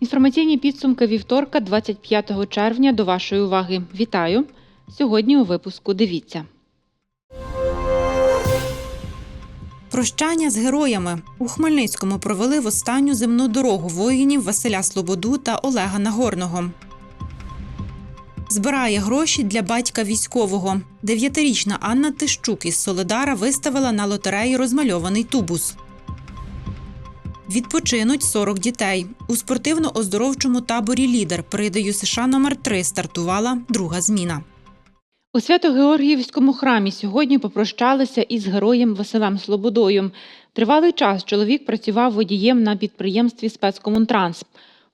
Інформаційні підсумки вівторка, 25 червня. До вашої уваги. Вітаю! Сьогодні у випуску дивіться. Прощання з героями у Хмельницькому провели в останню земну дорогу воїнів Василя Слободу та Олега Нагорного. Збирає гроші для батька військового. Дев'ятирічна Анна Тищук із Солодара виставила на лотереї розмальований тубус. Відпочинуть 40 дітей. У спортивно-оздоровчому таборі Лідер передаю США номер 3 стартувала друга зміна. У Свято-Георгіївському храмі сьогодні попрощалися із героєм Василем Слободою. Тривалий час чоловік працював водієм на підприємстві спецкомунтранс.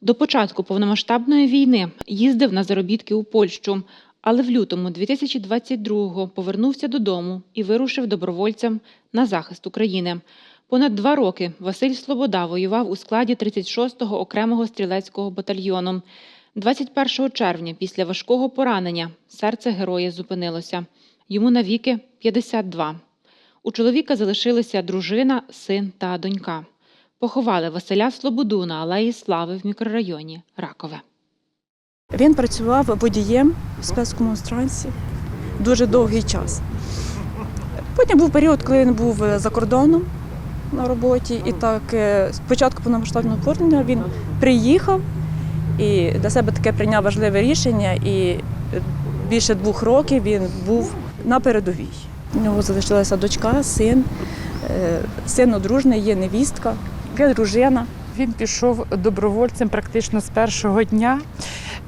До початку повномасштабної війни їздив на заробітки у Польщу, але в лютому 2022-го повернувся додому і вирушив добровольцем на захист України. Понад два роки Василь Слобода воював у складі 36-го окремого стрілецького батальйону. 21 червня, після важкого поранення, серце героя зупинилося. Йому навіки 52. У чоловіка залишилися дружина, син та донька. Поховали Василя Слободу на Алеї Слави в мікрорайоні Ракове. Він працював водієм в спецкомунстрансі дуже довгий час. Потім був період, коли він був за кордоном на роботі, і так е, спочатку повномасштабного вторгнення він приїхав і для себе таке прийняв важливе рішення, і більше двох років він був на передовій. У нього залишилася дочка, син, е, син одружний, є невістка, є дружина. Він пішов добровольцем практично з першого дня.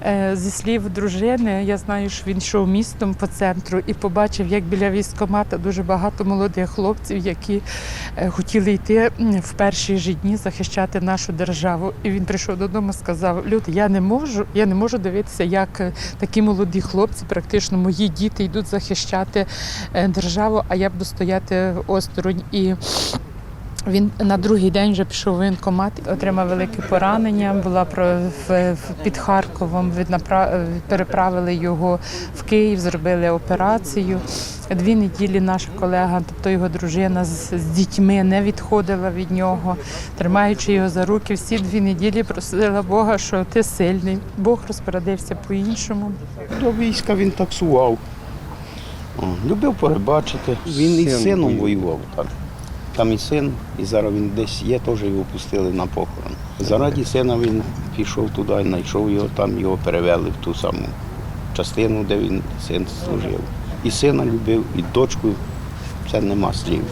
Е, Зі слів дружини, я знаю, що він йшов містом по центру і побачив, як біля військкомата дуже багато молодих хлопців, які е, хотіли йти в перші ж дні захищати нашу державу. І він прийшов додому, сказав: Люд, я не можу, я не можу дивитися, як е, такі молоді хлопці, практично мої діти, йдуть захищати державу, а я буду стояти осторонь. І він на другий день вже пішов в воєнкомат, отримав велике поранення. Була про в, в- під Харковом. Переправили його в Київ, зробили операцію. Дві неділі наша колега, тобто його дружина з, з дітьми, не відходила від нього, тримаючи його за руки. Всі дві неділі просила Бога, що ти сильний. Бог розпорядився по-іншому. До війська він таксував. Любив перебачити. Він із Син сином воював. Так. Там і син, і зараз він десь є, теж його пустили на похорон. Заради сина він пішов туди, знайшов його, там його перевели в ту саму частину, де він син служив. І сина любив, і дочку, це нема слів.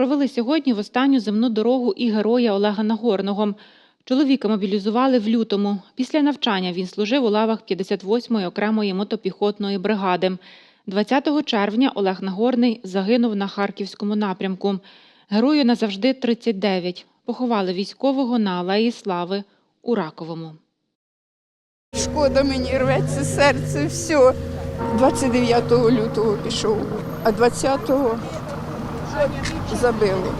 Провели сьогодні в останню земну дорогу і героя Олега Нагорного. Чоловіка мобілізували в лютому. Після навчання він служив у лавах 58-ї окремої мотопіхотної бригади. 20 червня Олег Нагорний загинув на харківському напрямку. Герою назавжди 39. Поховали військового на Алеї Слави у Раковому. Шкода мені рветься серце, все. 29 лютого пішов, а 20-го забили.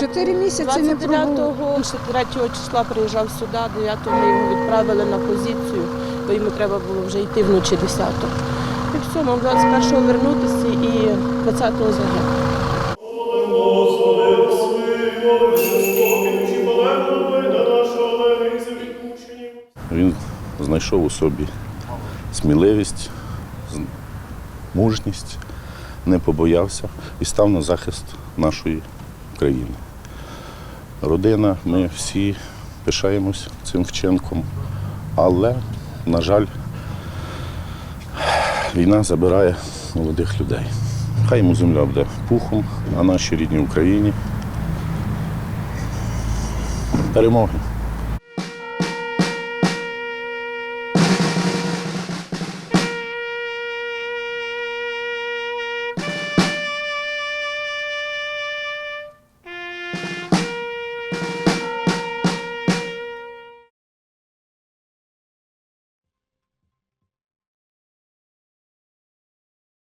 Чотири місяці не пробув. 29-го, ще 3 числа приїжджав сюди, 9-го ми його відправили на позицію, бо йому треба було вже йти вночі 10-го. І все, мав 21-го вернутися і 20-го загинув. Він знайшов у собі сміливість, мужність, не побоявся і став на захист нашої країни. Родина, ми всі пишаємось цим вчинком, але, на жаль, війна забирає молодих людей. Хай йому земля буде пухом, а нашій рідній Україні перемоги.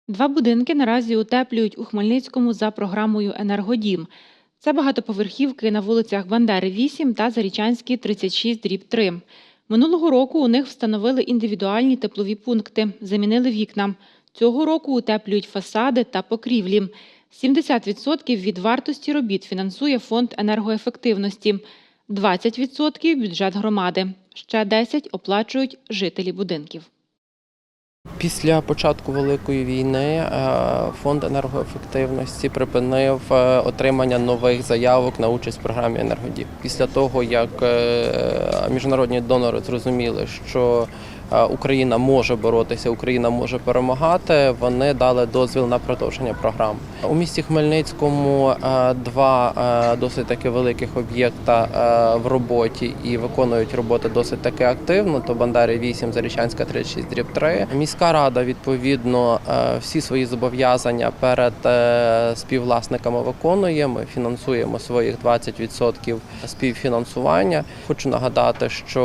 Два будинки наразі утеплюють у Хмельницькому за програмою Енергодім. Це багатоповерхівки на вулицях Бандери 8 та Зарічанській 36 дріб 3. Минулого року у них встановили індивідуальні теплові пункти, замінили вікна. Цього року утеплюють фасади та покрівлі. 70% від вартості робіт фінансує фонд енергоефективності, 20% – бюджет громади, ще 10% оплачують жителі будинків. Після початку великої війни е, фонд енергоефективності припинив е, отримання нових заявок на участь в програмі Енергодіп. Після того, як е, міжнародні донори зрозуміли, що Україна може боротися, Україна може перемагати. Вони дали дозвіл на продовження програм. У місті Хмельницькому е, два е, досить таки великих об'єкта е, в роботі і виконують роботи досить таки активно. То Бандери 8, Зарічанська 36 дріб 3. Міська рада відповідно е, всі свої зобов'язання перед е, співвласниками виконує. Ми фінансуємо своїх 20% співфінансування. Хочу нагадати, що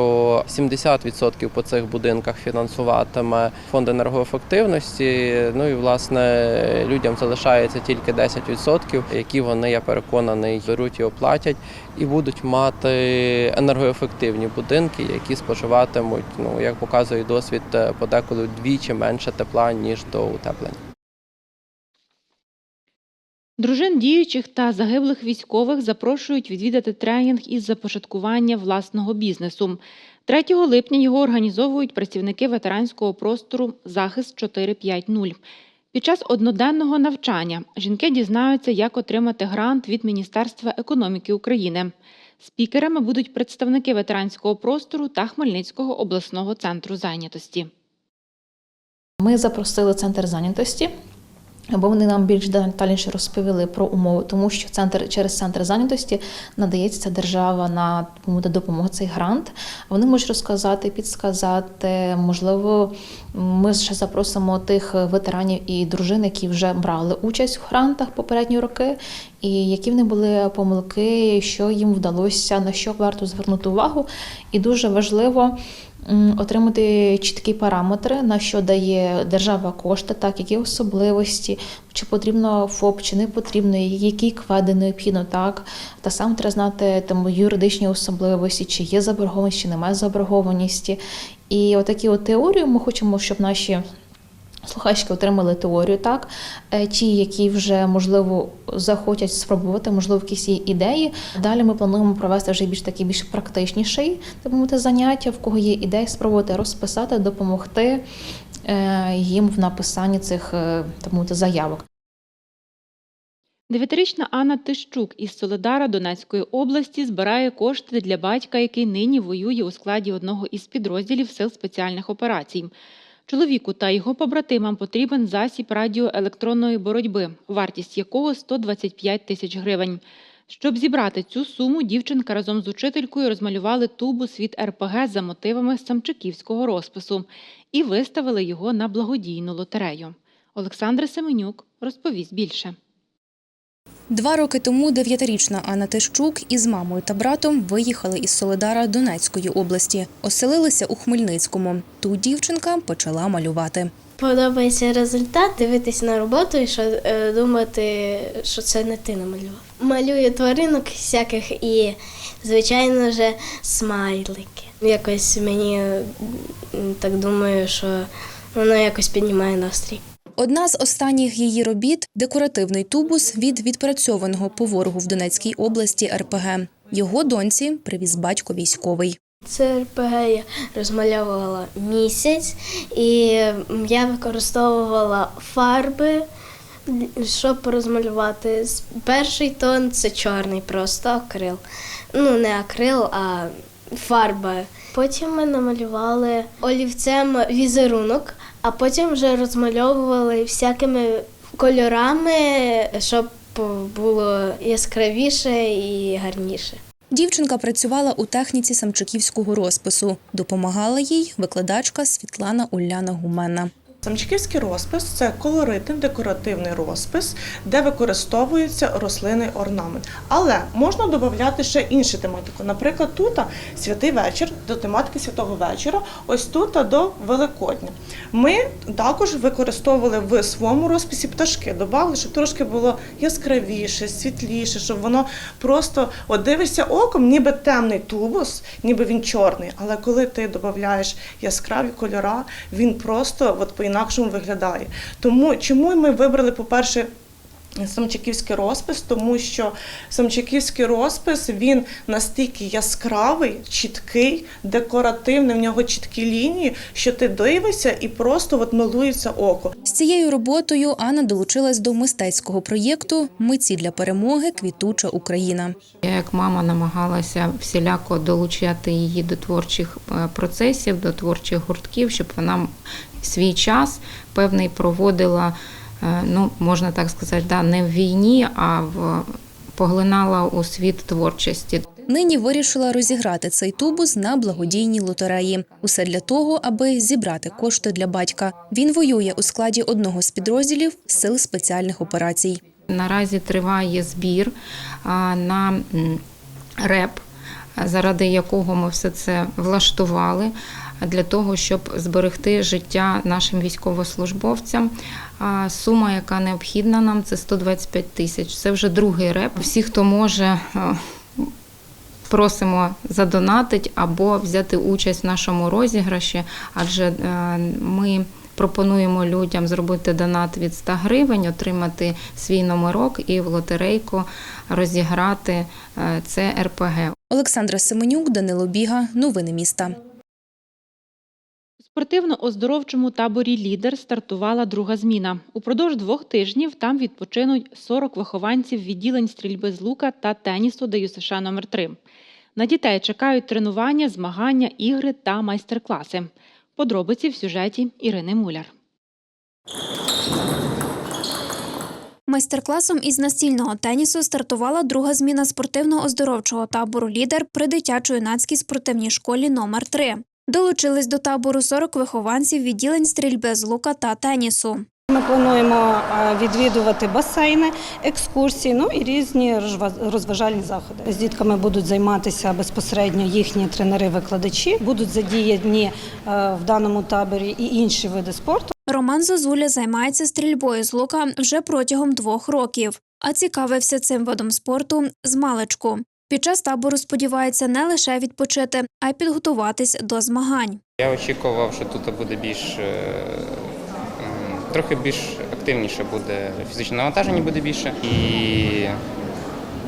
70% по цих будинках фінансуватиме фонд енергоефективності. Ну і власне людям залишається тільки 10%, які вони, я переконаний, беруть і оплатять, і будуть мати енергоефективні будинки, які споживатимуть, ну як показує досвід, е, подеколи вдвічі менше тепла ніж до утеплення. Дружин діючих та загиблих військових запрошують відвідати тренінг із започаткування власного бізнесу. 3 липня його організовують працівники ветеранського простору Захист 450. Під час одноденного навчання жінки дізнаються, як отримати грант від Міністерства економіки України. Спікерами будуть представники ветеранського простору та Хмельницького обласного центру зайнятості. Ми запросили центр зайнятості, бо вони нам більш детальніше розповіли про умови, тому що центр через центр зайнятості надається держава на допомогу цей грант. Вони можуть розказати, підсказати. Можливо, ми ще запросимо тих ветеранів і дружин, які вже брали участь в грантах попередні роки, і які в них були помилки, що їм вдалося, на що варто звернути увагу. І дуже важливо отримати чіткі параметри, на що дає держава кошти, так які особливості, чи потрібно ФОП, чи не потрібно, які кведи необхідно, так. Та сам треба знати там юридичні особливості, чи є заборгованість, чи немає заборгованості. І отакі от теорії ми хочемо, щоб наші Слухачки отримали теорію, так Е, ті, які вже можливо захочуть спробувати, можливо, якісь є ідеї. Далі ми плануємо провести вже більш такі більш практичніший так мовити, заняття, в кого є ідеї, спробувати розписати, допомогти е, їм в написанні цих е, так мовити, заявок. Дев'ятирічна Анна Тищук із Соледара Донецької області збирає кошти для батька, який нині воює у складі одного із підрозділів сил спеціальних операцій. Чоловіку та його побратимам потрібен засіб радіоелектронної боротьби, вартість якого 125 тисяч гривень. Щоб зібрати цю суму, дівчинка разом з учителькою розмалювали тубус від РПГ за мотивами самчиківського розпису і виставили його на благодійну лотерею. Олександра Семенюк розповість більше. Два роки тому дев'ятирічна Анна Тищук із мамою та братом виїхали із Солидара Донецької області, оселилися у Хмельницькому. Тут дівчинка почала малювати. Подобається результат, дивитись на роботу і що, е, думати, що це не ти намалював. Малюю тваринок всяких і, звичайно ж, смайлики. Якось мені так думаю, що воно якось піднімає настрій. Одна з останніх її робіт декоративний тубус від відпрацьованого по ворогу в Донецькій області РПГ. Його доньці привіз батько військовий. Це РПГ я розмальовувала місяць, і я використовувала фарби, щоб розмалювати. Перший тон це чорний, просто акрил. Ну, не акрил, а фарба. Потім ми намалювали олівцем візерунок, а потім вже розмальовували всякими кольорами, щоб було яскравіше і гарніше. Дівчинка працювала у техніці самчуківського розпису. Допомагала їй викладачка Світлана Уляна Гумена. Самчиківський розпис це колоритний декоративний розпис, де використовується рослинний орнамент. Але можна додати ще іншу тематику. Наприклад, тут святий вечір до тематики святого вечора, ось тут до Великодня. Ми також використовували в своєму розписі пташки, додали, щоб трошки було яскравіше, світліше, щоб воно просто дивишся оком, ніби темний тубус, ніби він чорний. Але коли ти додаєш яскраві кольора, він просто от по-інакшому виглядає. Тому чому ми вибрали, по-перше, Самчаківський розпис, тому що самчаківський розпис він настільки яскравий, чіткий, декоративний, в нього чіткі лінії, що ти дивишся і просто от милується око. З цією роботою Анна долучилась до мистецького проєкту Митці для перемоги Квітуча Україна. Я як мама намагалася всіляко долучати її до творчих е, процесів, до творчих гуртків, щоб вона свій час певний проводила, ну можна так сказати, да, не в війні, а в поглинала у світ творчості. Нині вирішила розіграти цей тубус на благодійній лотереї. Усе для того, аби зібрати кошти для батька. Він воює у складі одного з підрозділів сил спеціальних операцій. Наразі триває збір на реп, заради якого ми все це влаштували. Для того щоб зберегти життя нашим військовослужбовцям, сума, яка необхідна нам, це 125 тисяч. Це вже другий реп. Всі, хто може, просимо задонатить або взяти участь в нашому розіграші, адже е, ми пропонуємо людям зробити донат від 100 гривень, отримати свій номерок і в лотерейку розіграти е, це РПГ. Олександра Семенюк, Данило Біга. Новини міста. Спортивно-оздоровчому таборі Лідер стартувала друга зміна. Упродовж двох тижнів там відпочинуть 40 вихованців відділень стрільби з лука та тенісу ДЮСШ номер 3 На дітей чекають тренування, змагання, ігри та майстер-класи. Подробиці в сюжеті Ірини Муляр. Майстер-класом із настільного тенісу стартувала друга зміна спортивно-оздоровчого табору Лідер при дитячо-юнацькій спортивній школі номер 3 Долучились до табору 40 вихованців відділень стрільби з лука та тенісу. Ми плануємо е, відвідувати басейни, екскурсії, ну і різні розважальні заходи. З дітками будуть займатися безпосередньо їхні тренери-викладачі. Будуть задіяні е, в даному таборі і інші види спорту. Роман Зозуля займається стрільбою з лука вже протягом двох років, а цікавився цим видом спорту з маличку. Під час табору сподівається не лише відпочити, а й підготуватись до змагань. Я очікував, що тут буде більш е, трохи більш активніше буде фізичне навантаження буде більше і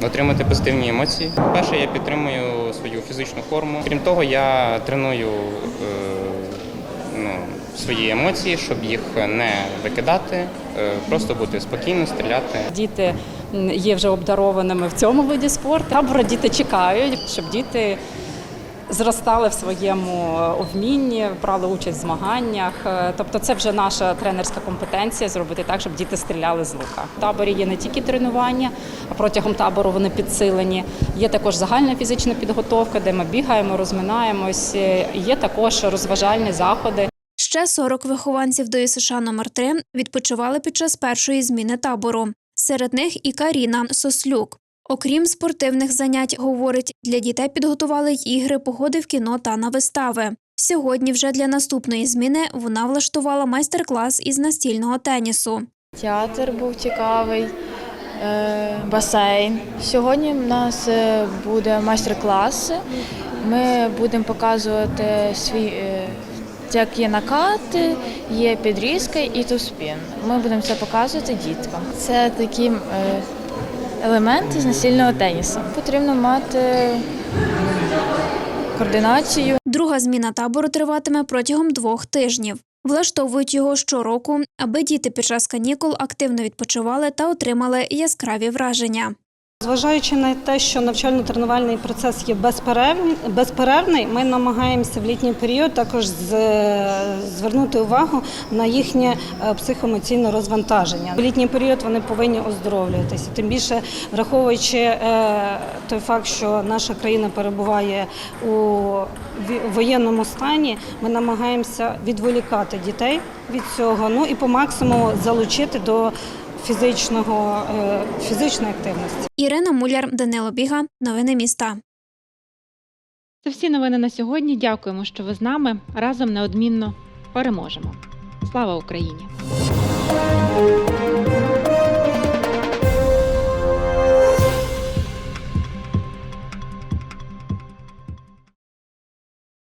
отримати позитивні емоції. Перше, я підтримую свою фізичну форму. Крім того, я треную е, ну, свої емоції, щоб їх не викидати, е, просто бути спокійно, стріляти. Діти є вже обдарованими в цьому виді спорту. Табора діти чекають, щоб діти зростали в своєму е, вмінні, брали участь в змаганнях. Е, Тобто, це вже наша тренерська компетенція зробити так, щоб діти стріляли з лука. В таборі є не тільки тренування, а протягом табору вони підсилені. Є також загальна фізична підготовка, де ми бігаємо, розминаємось. Є також розважальні заходи. Ще 40 вихованців до США номер 3 відпочивали під час першої зміни табору. Серед них і Каріна Сослюк. Окрім спортивних занять, говорить, для дітей підготували ігри, погоди в кіно та на вистави. Сьогодні вже для наступної зміни вона влаштувала майстер-клас із настільного тенісу. Театр був цікавий, е, басейн. Сьогодні в нас е, буде майстер-клас. Ми будемо показувати свій, е, як є накати, є підрізка і туспін. Ми будемо це показувати діткам. Це такі е, елементи з настільного тенісу. Потрібно мати координацію. Друга зміна табору триватиме протягом двох тижнів. Влаштовують його щороку, аби діти під час канікул активно відпочивали та отримали яскраві враження. Зважаючи на те, що навчально-тренувальний процес є безперервний, ми намагаємося в літній період також звернути увагу на їхнє е, психоемоційне розвантаження. В літній період вони повинні оздоровлюватися. Тим більше враховуючи е, той факт, що наша країна перебуває у воєнному стані, ми намагаємося відволікати дітей від цього, ну і по максимуму залучити до фізичного, е, фізичної активності. Ірина Муляр, Данило Біга. Новини міста. Це всі новини на сьогодні. Дякуємо, що ви з нами. Разом неодмінно переможемо. Слава Україні!